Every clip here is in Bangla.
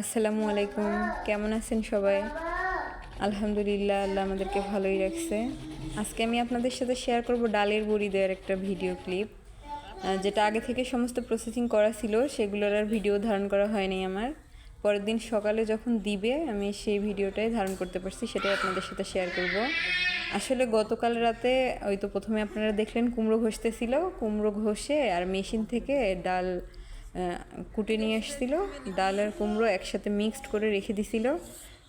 আসসালামু আলাইকুম। কেমন আছেন সবাই? আলহামদুলিল্লাহ, আল্লাহ আমাদেরকে ভালোই রাখছে। আজকে আমি আপনাদের সাথে শেয়ার করব ডালের বড়ি দেওয়ার একটা ভিডিও ক্লিপ যেটা আগে থেকে সমস্ত প্রসেসিং করা ছিল, সেগুলোর আর ভিডিও ধারণ করা হয়নি আমার। পরের দিন সকালে যখন দিবে, আমি সেই ভিডিওটাই ধারণ করতে পারছি, সেটাই আপনাদের সাথে শেয়ার করব। আসলে গতকাল রাতে, ওই তো প্রথমে আপনারা দেখলেন কুমড়ো ঘষতেছিল কুমড়ো ঘষে আর মেশিন থেকে ডাল কুটে নিয়ে এসেছিল, ডাল আর কুমড়ো একসাথে মিক্সড করে রেখে দিছিল।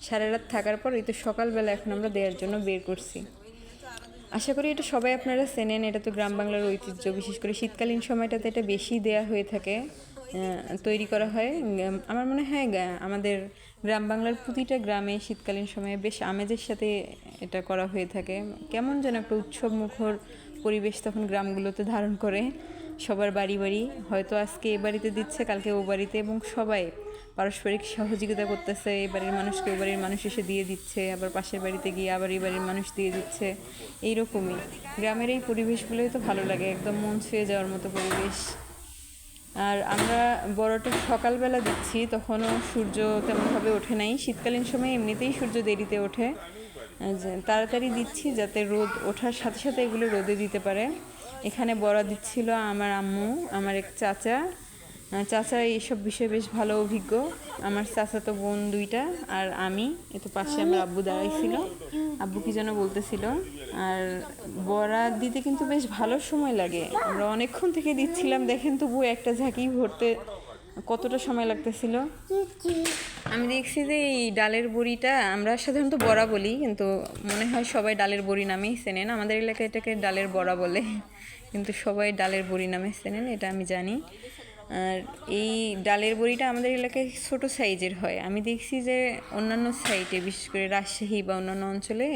সারা রাত থাকার পর এই তো সকালবেলা এখন আমরা দেওয়ার জন্য বের করছি। আশা করি এটা সবাই আপনারা চেনেন, এটা তো গ্রাম বাংলার ঐতিহ্য। বিশেষ করে শীতকালীন সময়টাতে এটা বেশি দেয়া হয়ে থাকে তৈরি করা হয়। আমার মনে হয় আমাদের গ্রাম বাংলার প্রতিটা গ্রামে শীতকালীন সময়ে বেশ আমেজের সাথে এটা করা হয়ে থাকে। কেমন যেন একটা উৎসব মুখর পরিবেশ তখন গ্রামগুলোতে ধারণ করে। সবার বাড়ি বাড়ি। হয়তো আজকে এ বাড়িতে দিচ্ছে, কালকে ও বাড়িতে এবং সবাই পারস্পরিক সহযোগিতা করতেছে। এ বাড়ির মানুষকে ও বাড়ির মানুষ এসে দিয়ে দিচ্ছে, আবার পাশের বাড়িতে গিয়ে আবার এই বাড়ির মানুষ দিয়ে দিচ্ছে। এইরকমই। গ্রামের এই পরিবেশগুলোই তো ভালো লাগে, একদম মন ছুঁয়ে যাওয়ার মতো পরিবেশ। আর আমরা বড়টা সকালবেলা দিচ্ছি, তখনও সূর্য তেমনভাবে ওঠে নাই। শীতকালীন সময় এমনিতেই সূর্য দেরিতে ওঠে। তাড়াতাড়ি দিচ্ছি যাতে রোদ ওঠার সাথে সাথে এগুলো রোদে দিতে পারে। এখানে বড়া দিচ্ছিল আমার আম্মু, আমার এক চাচা। চাচা এইসব বিষয়ে বেশ ভালো অভিজ্ঞ। আমার চাচা তো বোন দুইটা আর আমি। এ তো পাশে আমার আব্বু দাঁড়াইছিল। আব্বু কি যেন বলতেছিল। আর বড়া দিতে কিন্তু বেশ ভালো সময় লাগে। আমরা অনেকক্ষণ থেকে দিচ্ছিলাম। দেখেন তবু একটা ঝাঁকি ভরতে কতটা সময় লাগতেছিল। আমি দেখছি যে এই ডালের বড়িটা আমরা সাধারণত বড়া বলি, কিন্তু মনে হয় সবাই ডালের বড়ি নামেই চেনেন। আমাদের এলাকায় এটাকে ডালের বড়া বলে, কিন্তু সবাই ডালের বড়ি নামে চেনেন, এটা আমি জানি। আর এই ডালের বড়িটা আমাদের এলাকায় ছোট সাইজের হয়। আমি দেখছি যে অন্যান্য সাইডে বিশেষ করে রাজশাহী বা অন্যান্য অঞ্চলে,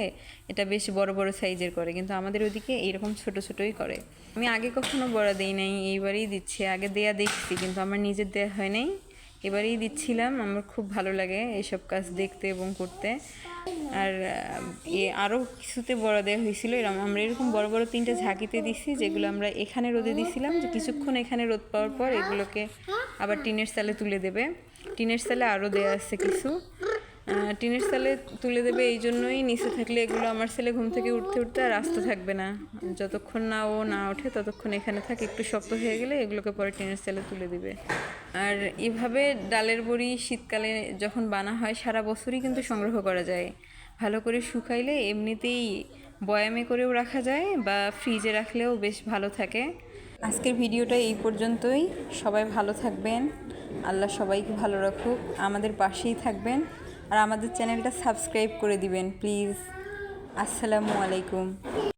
এটা বেশ বড় বড় সাইজের করে, কিন্তু আমাদের ওদিকে এইরকম ছোট ছোটই করে। আমি আগে কখনো বড়া দিই নাই, এইবারই দিচ্ছি, আগে দেয়া দেখছি, কিন্তু আমার নিজের দেয়া হয় নাই। এবারেই দিচ্ছিলাম, আমার খুব ভালো লাগে এইসব কাজ দেখতে এবং করতে। আর এ আরও কিছুতে বড় দেওয়া হয়েছিল এরকম আমরা এরকম বড় বড় তিনটে ঝাঁকিতে দিছি, যেগুলো আমরা এখানে রোদে দিছিলাম, যে কিছুক্ষণ এখানে রোদ পাওয়ার পর এগুলোকে আবার টিনের সালে তুলে দেবে। টিনের সালে আরও দেওয়া আছে কিছু। টিনের সালে তুলে দেবে এই জন্যই নিচে থাকলে এগুলো আমার ছেলে ঘুম থেকে উঠতে উঠতে আর আসতে থাকবে না। যতক্ষণ না ও না ওঠে, ততক্ষণ এখানে থাকে। একটু শক্ত হয়ে গেলে এগুলোকে পরে টিনের সালে তুলে দিবে। আর এভাবে ডালের বড়ি শীতকালে যখন বানা হয়, সারা বছরই কিন্তু সংগ্রহ করা যায়। ভালো করে শুকাইলে এমনিতেই বয়ামে করেও রাখা যায় বা ফ্রিজে রাখলেও বেশ ভালো থাকে। আজকের ভিডিওটা এই পর্যন্তই। সবাই ভালো থাকবেন। আল্লাহ সবাইকে ভালো রাখুক। আমাদের পাশেই থাকবেন। আর আমাদের চ্যানেলটা সাবস্ক্রাইব করে দিবেন প্লিজ। আসসালামু আলাইকুম।